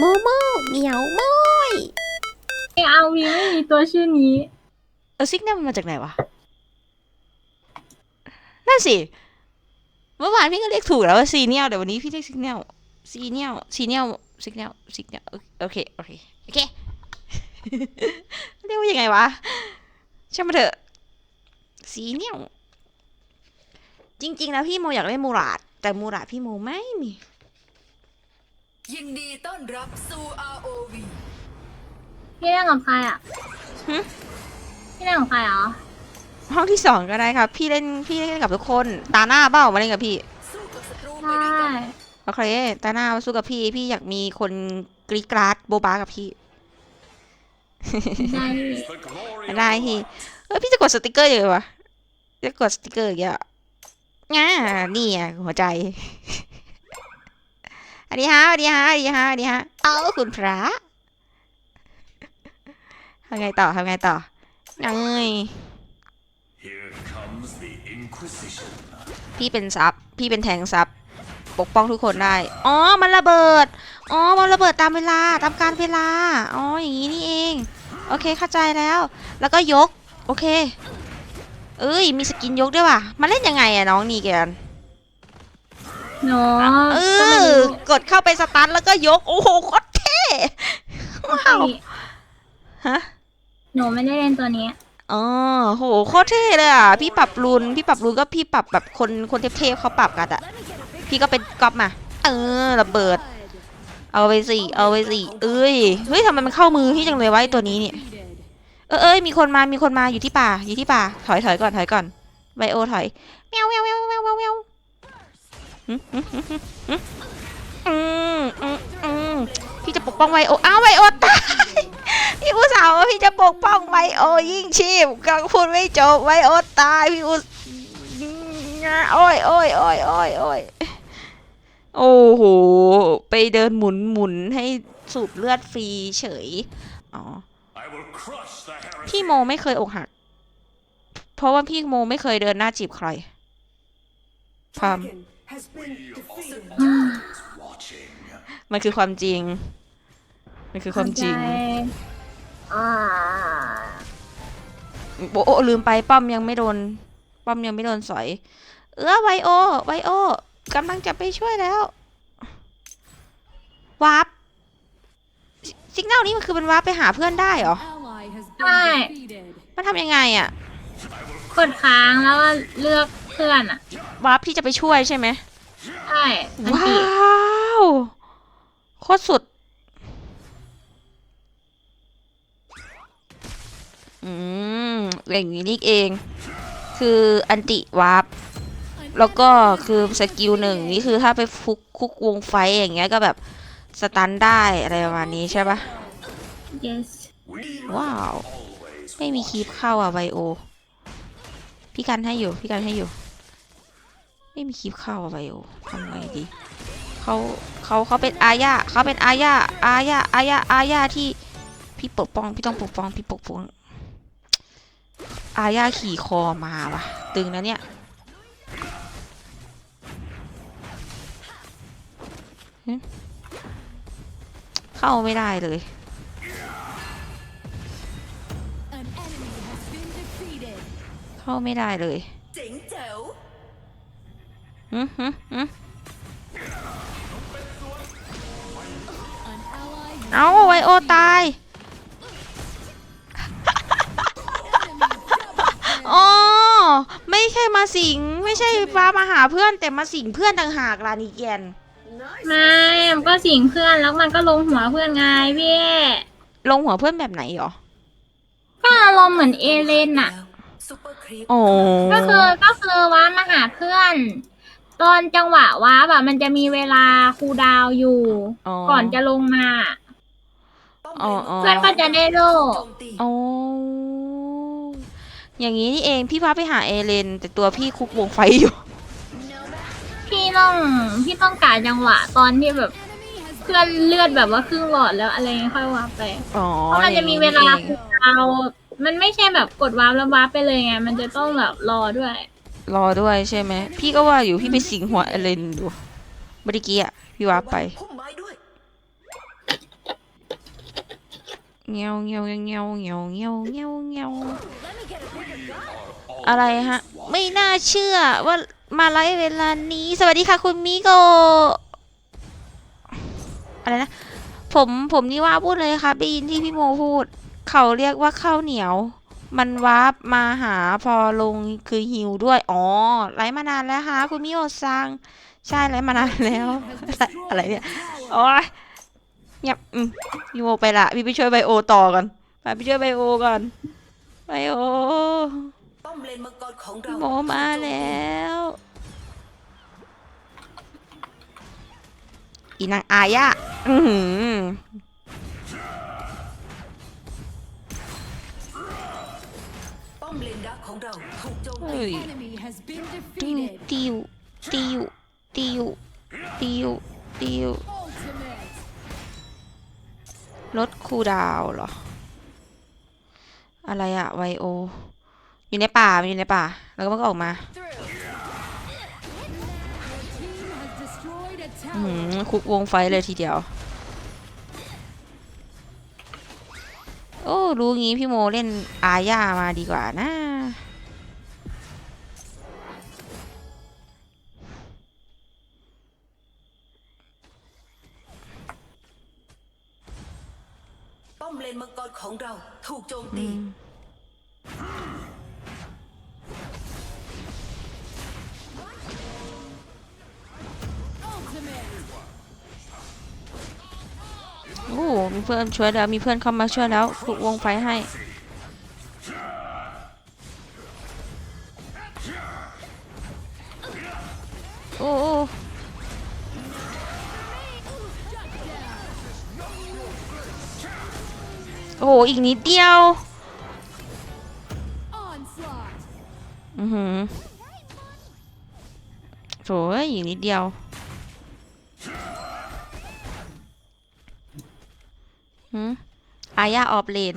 โมโมเหมียวโมยไม่เอาวีไม่มีตัวชื่อนี้ เออซิกเนี่ยมันมาจากไหนวะ นั่นสิ เมื่อวานพี่ก็เรียกถูกแล้วว่าซีเนียลแต่วันนี้พี่เรียกซิกเนียลซีเนียลซีเนียลซิกเนียลซิกเนียลโอเค โอเค โอเค เรียกว่ายังไงวะช่างมาเถอะซีเนียลจริง ๆ แล้วพี่โมอยากเล่นมูราดแต่มูราดพี่โมไม่มี ยินดีต้อนรับสู่ ROV พี่เล่นกับใครอะหึ พี่เล่นกับใครเหรอห้องที่สองก็ได้ครับ พี่เล่นพี่เล่นกับทุกคน ตาหน้าเบ้ามาเล่นกับพี่สู้กับศัตรูไปใช่ด้วยกันโอเคตาหน้ามาสู้กับพี่ พี่อยากมีคนกรีดกราดโบบากับพี่ได้ไม่ได้พี่เออพี่จะกดสติกเกอร์ยังไงวะจะกดสติกเกอร์อย่างเงี้ยง่านี่อะหัวใจ อันนี้ฮะอันนี้ฮะอันนี้ฮะอันนี้ฮะ เอาคุณพระทำไงต่อทำไงต่อเงย Here comes the Inquisition. พี่เป็นซับ พี่เป็นแทงซับ ปกป้องทุกคนได้ อ๋อ มันระเบิด อ๋อ มันระเบิดตามเวลา ตามการเวลา อ๋อ อย่างนี้นี่เอง โอเค เข้าใจแล้ว แล้วก็ยก โอเค เอ้ย มีสกินยกด้วยว่ะมันเล่นยังไงอะน้องนี่แกนหนูเอก็ไม่อรู้ กดเข้าไปสตาร์ทแล้วก็ยก โอ้โหโคตรเท่ว้าวฮะหนูไม่ได้เล่นตัวนี้อ๋อโหโคตรเท่เลยอะ พี่ปรับรูนพี่ปรับรูนก็พี่ปรับแบบคนคนเทพๆเขาปรับกันอะ พี่ก็เป็นก๊อปมา เออระเบิด เอาไปสิเอาไปสิเอ้ยเฮ้ยทำไมมันเข้ามือพี่จังเลยวะไอ้ตัวนี้เนี่ยเออเอ้ยมีคนมามีคนมาอยู่ที่ป่าอยู่ที่ป่า ถอยถอยก่อนถอยก่อนไบโอถอยแมวแมวแมวแมวแมวแมวหึหึหึหึหึอืมอืมอืมพี่จะ ปกป้องไบโออ้าวไบโอตายพี่อุตส่าห์ว่าพี่จะปกป้องไบโอยิ่งชีพกำลังพูดไม่จบไบโอตายพี่อุตโอ้ยโอ้ยโอ้ยโอ้ยโอ้ยโอ้โห ไปเดินหมุนหมุนให้สูบเลือดฟรีเฉย อ๋อ I will crush the heresy. พี่โมไม่เคยอกหัก เพราะว่าพี่โมไม่เคยเดินหน้าจีบใครพาม Watching. มันคือความจริงมั นคือความจริงเข้าใจอ่าโอ้โอ้ลืมไปป้อมยังไม่โดน ป้อมยังไม่โดนสอย เออไวโอไวโอกำลังจะไปช่วยแล้ววาร์ปสิกแนลนี้มันคือมันวาร์ปไปหาเพื่อนได้เหรอ ใช่มันทำยังไงอะกดค้างแล้วก็เลือกเพื่อนอะวาร์ปที่จะไปช่วยใช่ไหมใช่อันว้าติวโคตรสุด อืมอย่างนี้นี่เอง คืออันติวาร์ปแล้วก็คือสกิลหนึ่งนี่คือถ้าไปฟุกคุกวงไฟอย่างเงี้ยก็แบบสตันได้อะไรประมาณนี้ใช่ปะ yes We ว้าว always ไม่มีคีบเข้าอะไบโอ พี่กันให้อยู่ พี่กันให้อยู่ ไม่มีคีบเข้าอะไบโอทำไงดีเขาเขาเขาเป็นอาญาเขาเป็นอาญาอาญาอาญาอาญาที่พี่ปกป้อง พี่ต้องปกป้อง พี่ปกป้อง อาญาขี่คอมาว่ะ ตึงนะเนี่ย เข้าไม่ได้เลย เข้าไม่ได้เลยเอืมอืมอืมเอาไวโอตาย ไม่ใช่มาสิง ไม่ใช่ฟ้ามาหาเพื่อนแต่มาสิงเพื่อนต่างหากลานีแกนไม่มันก็สิงเพื่อนแล้วมันก็ลงหัวเพื่อนไงพี่ ลงหัวเพื่อนแบบไหนหรอ ก็อารมณ์เหมือนเอเลนอะซุปเปอร์ครีปโอ้ก็คือก็คือว้ามาหาเพื่อน ตอนจังหวะว้าแบบมันจะมีเวลาคูลดาวน์อยู่ ก่อนจะลงมาป้อมอ๋อเลนอ๋อเพื่อนก็จะได้โล่โจมตีโอ้อย่างนี้นี่เองพี่ฟ้าไปหาเอเลน แต่ตัวพี่คุกวงไฟอยู่ พี่ต้องพี่ต้องการจังหวะตอนที่แบบเพื่อนเลือดแบบว่าครึ่งหลอดแล้วอะไรเงี้ยค่อยวาร์ปไปอ๋อเพราะมันจะมีเวลาอย่งคูนี้ลดาวน์มันไม่ใช่แบบกดวาร์ปแล้ววาร์ปไปเลยไงมันจะต้องแบบรอด้วย รอด้วยใช่ไหม พี่ก็ว่าอยู่พี่ไปสิงหัวเอเลนดูเมื่อกี้อะพี่ว่าไปพุ่มไม้ด้วย เงี้ยวเงี้ยวเงี้ยวเงี้ยวเงี้ยวเงี้ยวเงี้ยวอะไรฮะ ไม่น่าเชื่อว่ามาไลฟ์เวลานี้ สวัสดีค่ะคุณมิโก อะไรนะ ผมผมนี่ว่าพูดเลยครับได้ยินที่พี่โมพูด เขาเรียกว่าข้าวเหนียว มันวาร์ปมาหาพอลงคือหิวด้วย อ๋อไลฟ์มานานแล้วฮะคุณมิโอซัง ใช่ไลฟ์มานานแล้ว อะไรเนี่ย โอ้ย เงียบอืมพี่โมไปละพี่ไปช่วยไบโอต่อก่อนไปไปช่วยไบโอก่อนไบโอป้อมเลนมังกรของเราพี่โมมาแล้วอีนางอายะอือหือป้อมเลนดักของเราถูกโจมเฮ้ตีย enemy has been ติว defeated. ติวติวติวติวติว Ultimate. ลดคูดาวเหรอ อะไรอะไวโอ อยู่ในป่ามันอยู่ในป่า แล้วก็มันก็ออกมาอืมคุกวงไฟเลยทีเดียว โอ้ รู้งี้พี่โมเล่นอาญามาดีกว่านะ เลนมังกรของเราถูกโจมตี โอ้มีเพื่อนช่วยแล้ว มีเพื่อนเข้ามาช่วยแล้วคุกวงไฟให้ โอ้ โอ้โห อีกนิดเดียว อือหือโถยอีกนิดเดียว หืมอายาออฟเลน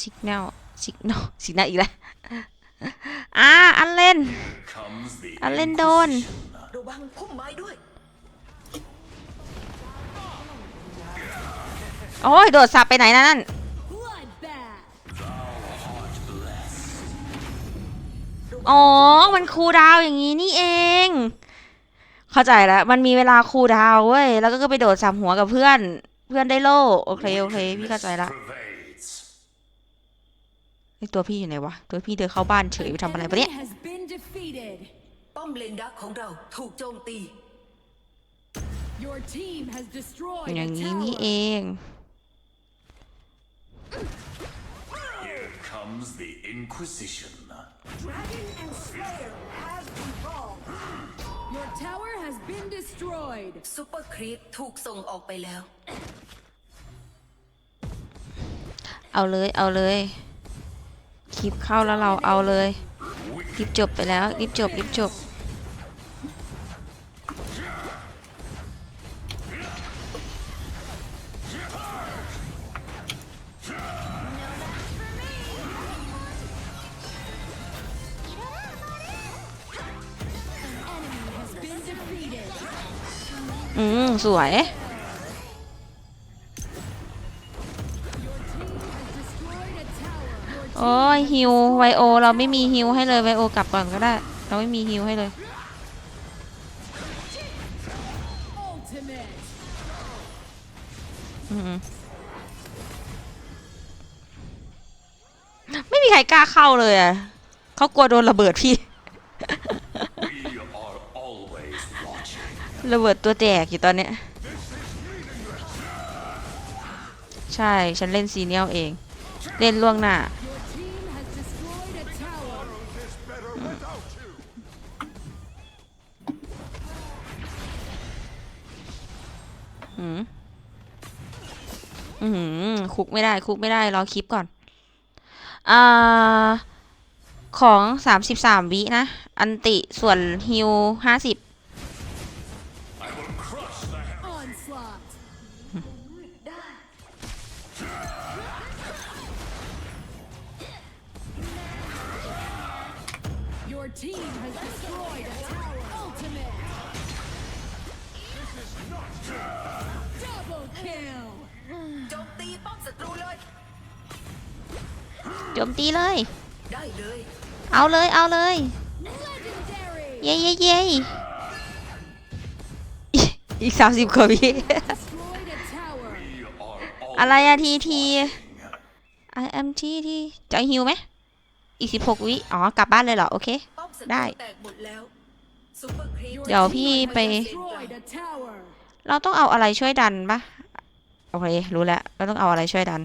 สิกแนลสิกแนลสิกแนลอีกแล้วอ่าอันเล่น อันเล่นโดน วังพุ่มไม้ด้วย โอ้ยโดดสับไปไหนนั่น Bloodbath. อ๋อ มันคูลดาวน์อย่างนี้นี่เอง เข้าใจแล้ว มันมีเวลาคูลดาวน์เว้ย แล้วก็ไปโดดสับหัวกับเพื่อน เพื่อนได้โล่ โอเค โอเค พี่เข้าใจละ Pervades. ไอตัวพี่อยู่ไหนวะ ตัวพี่เดินเข้าบ้านเฉยไปทำอะไรปะ Enemy เนี่ย has been defeated. ป้อมเลนดักของเราถูกโจมตี Your team has destroyed อย่าง a นี้นี่เอ tower. ง Here comes the Inquisition. Your tower has been destroyed. ซูเปอร์ครีปถูกส่งออกไปแล้ว เอาเลยเอาเลย คลิปเข้าแล้วเราเอาเลย รีบจบไปแล้ว รีบจบรีบจบ สวย โอ้ยฮิวไวโอ เราไม่มีฮิวให้เลยไวโอกลับก่อนก็ได้ เราไม่มีฮิวให้เลย ไม่มีใครกล้าเข้าเลยอะเขากลัวโดนระเบิดพี่ ระเบิดตัวแตกอยู่ตอนเนี้ย ใช่ ฉันเล่นซีเนียลเอง เล่นล่วงหน้า อืมอืมคุกไม่ได้ คุกไม่ได้ รอคลิปก่อน อ่า ของสามสิบสามวินะ อันติส่วนฮิวห้าสิบ Your team has destroyed a tower. Ultimate. Double kill. โจมตีป้อมศัตรูเลย โจมตีเลย ได้เลย เอาเลยเอาเลย Legendary. เย้เย้เย้อีอีกสามสิบกว่าวิ Destroyed a tower. We are all อะไรอะทีที I am ทีทีจะฮิวไหม อีกสิบหกวิ อ๋อ กลับบ้านเลยเหรอ โอเคป้อม ศัตได้รูแตกหมดแล้วซุปเปอร์ครีปเดี๋ยวพี่ไป Destroyed a tower. เราต้องเอาอะไรช่วยดันปะโอเครู้แล้วเราต้องเอาอะไรช่วยดัน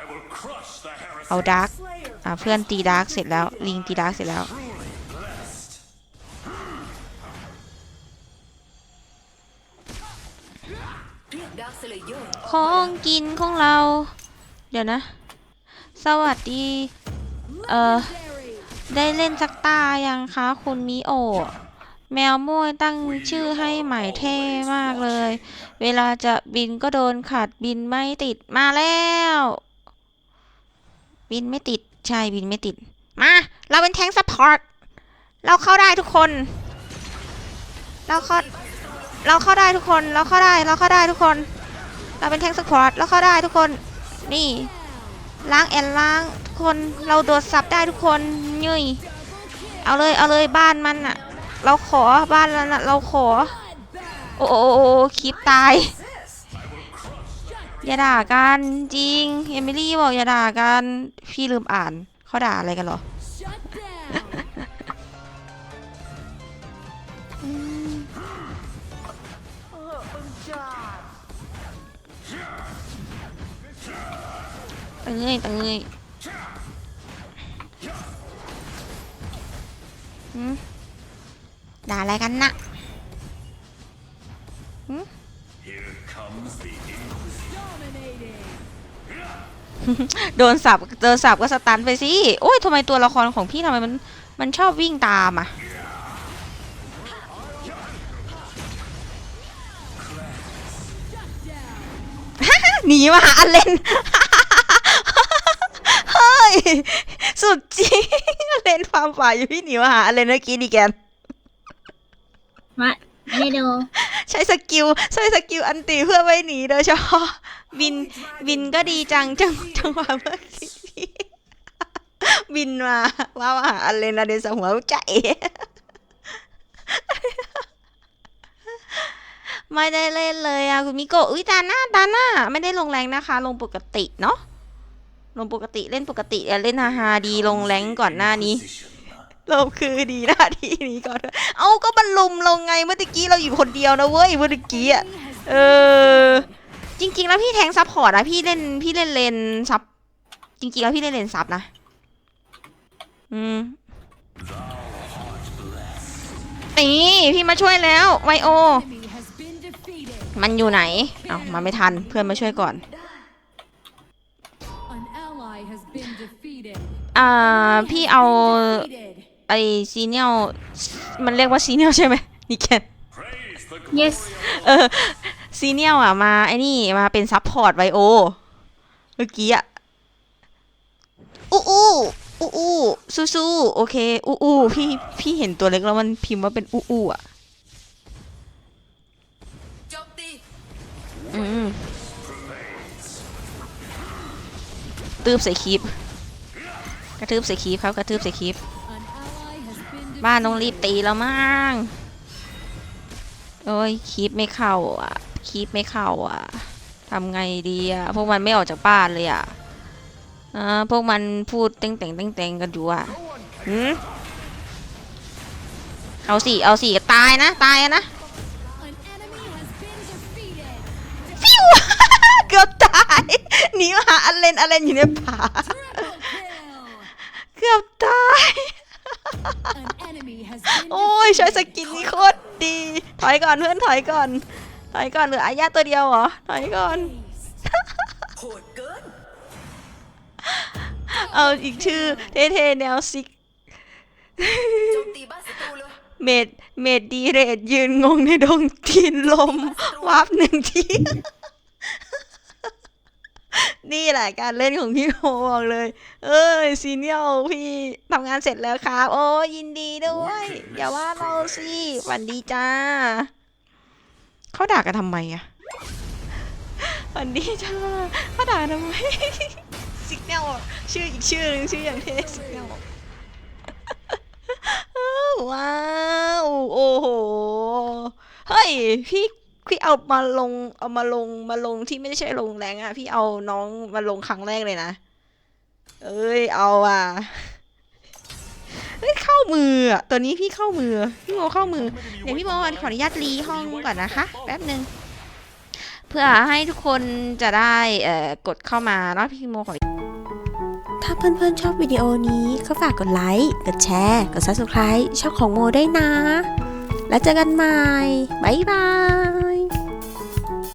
I will crush the heresy. เอาดาร์กอ่าเพื่อนตีดาร์กเสร็จแล้ว ลิงตีดาร์กเสร็จแล้ว Truly blessed. เรียกดาร์คสเลเยอร์ของกินของเรา เดี๋ยวนะ สวัสดี เอ่อ Legendary. ได้เล่นสักตายังคะคุณมิโอแมวม่วยตั้งชื่อให้ใหม่เท่มากเลย เวลาจะบินก็โดนขัดบินไม่ติดมาแล้ว บินไม่ติด ใช่บินไม่ติด มา เราเป็นแทงซัพพอร์ต เราเข้าได้ทุกคน เราเข้า เราเข้าได้ทุกคน เราเข้าได้ เราเข้าได้ทุกคน เราเป็นแทงซัพพอร์ต เราเข้าได้ทุกคน นี่ ล้างแอนล้างทุกคน เราโดดสับได้ทุกคน ยุยเอาเลยเอาเลยบ้านมันอะเราขอบ้านนั้นอะเราขอ โอ้โอคลิปตาย อย่าด่ากันจริงเอมิลี่บอกอย่าด่ากันพี่ลืมอ่านเขาด่าอะไรกันเหรอตังเงยตังเงยหืม ด่าอะไรกันนะโดนสับเจอสับก็สตันไปสิ โอ้ยทำไมตัวละครของพี่ทำไมมันมันชอบวิ่งตามอะหนีมาหาอันเลนเฮ้ย สุดจริงอันเลนฟาร์มฝ่ายอยู่พี่หนีมาหาอันเลนเมื่อกี้นี่แกน มาไม่ดูใช้สกิลใช้สกิลอันตีเพื่อไม่หนีโดยเฉพาะบินบินก็ดีจังจังจังหวะเมื่อกี้บินมาว่ามาหาอันเลนาเดนสหัวใจไม่ได้เล่นเลยอะคุณมิโกะอุ้ยตาหน้าตาหน้า ไม่ได้ลงแรงนะคะ ลงปกติเนาะ ลงปกติเล่นปกติอะเล่นฮาฮาๆดีลงแรงก่อนหน้านี้ Position. เราคือดีหน้าที่นี้ก่อน เอาก็บรรลุมลงไงเมื่อตะกี้เราอยู่คนเดียวนะเว้ยเมื่อตะกี้อะเออจริง ๆ แล้วพี่แทงซับพอร์ตนะพี่เล่นพี่เล่นเลนซับจริงๆแล้วพี่เล่นเลนซับนะอืมนี่พี่มาช่วยแล้วไวโอ Enemy has been defeated. มันอยู่ไหน เอามาไม่ทันเพื่อนมาช่วยก่อน อ่าพี่เอา Defeated. ไอซีเนียลมันเรียกว่าซีเนียลใช่ไหมนี่แกน Praise the yes เออซีเนียลอะมาไอ้นี่มาเป็นซัพพอร์ตไวโอเมื่อกี้อะอู้อู้อู้อู้สู้สู้โอเคอู้อู้พี่พี่เห็นตัวเล็กแล้วมันพิมพ์ว่าเป็นอู้อู้อะโจมตีอืมตืบใส่คลิปก ระทืบใส่คลิปครับกระทืบใส่คลิป An ally has been บ้านต้อง defeated. รีบตีแล้วมั้งโอ้ยคลิปไม่เข้าอะคลิปไม่เข้าอะทำไงดีอะพวกมันไม่ออกจากบ้านเลยอะอ่าพวกมันพูดเต่งแต่งเต่งแต่งกันอยู่อะหืมเอาสิเอาสิตายนะตายอะนะ An enemy has been defeated. ฟิวเกือบตายหนีมาหาอันเลนอันเลนอยู่ในป่า Triple kill. เกือบตาย An enemy has been โอ้ยใช้สกินนี้โคตรดี ถอยก่อนเพื่อนถอยก่อน ถอยก่อนเหลืออายาตัวเดียวเหรอ ถอยก่อนโหดเกินเอาอีกชื่อเท่ๆแนวซิกโจมตีบ้านศัตรูเลยเมดเมดดีเรดยืนงงในดงทีนลมวาบหนึ่งที นี่แหละการเล่นของพี่โมบอกเลย เอ้ยซีเนียลพี่ทำงานเสร็จแล้วครับ โอ้ยินดีด้วย อย่าว่าเราสิหวันดีจ้า เขาด่ากันทำไมอะวันนี้จ้าเขาด่ากันทำไมสิกแนลชื่ออีกชื่อหนึงชื่ออย่างเท่สิกแนลว้าว โอ้โห เฮ้ย พี่ พี่เอามาลงเอามาลงมาลงที่ไม่ได้ใช่ลงแรงอะพี่เอาน้องมาลงครั้งแรกเลยนะ เอ้ยเอาอะเฮ้ยเข้ามืออะตัวนี้พี่เข้ามือ พี่โมเข้ามือ เดี๋ยวพี่โมขออนุญาตรีห้องก่อนนะคะ แป๊บหนึ่งเพื่อให้ทุกคนจะได้เอ่อกดเข้ามาเนาะพี่โมขอถ้าเพื่อนๆชอบวิดีโอนี้ก็ฝากกดไลค์ กดแชร์ กด subscribe ช่องของโมได้นะ แล้วเจอกันใหม่ บ๊ายบาย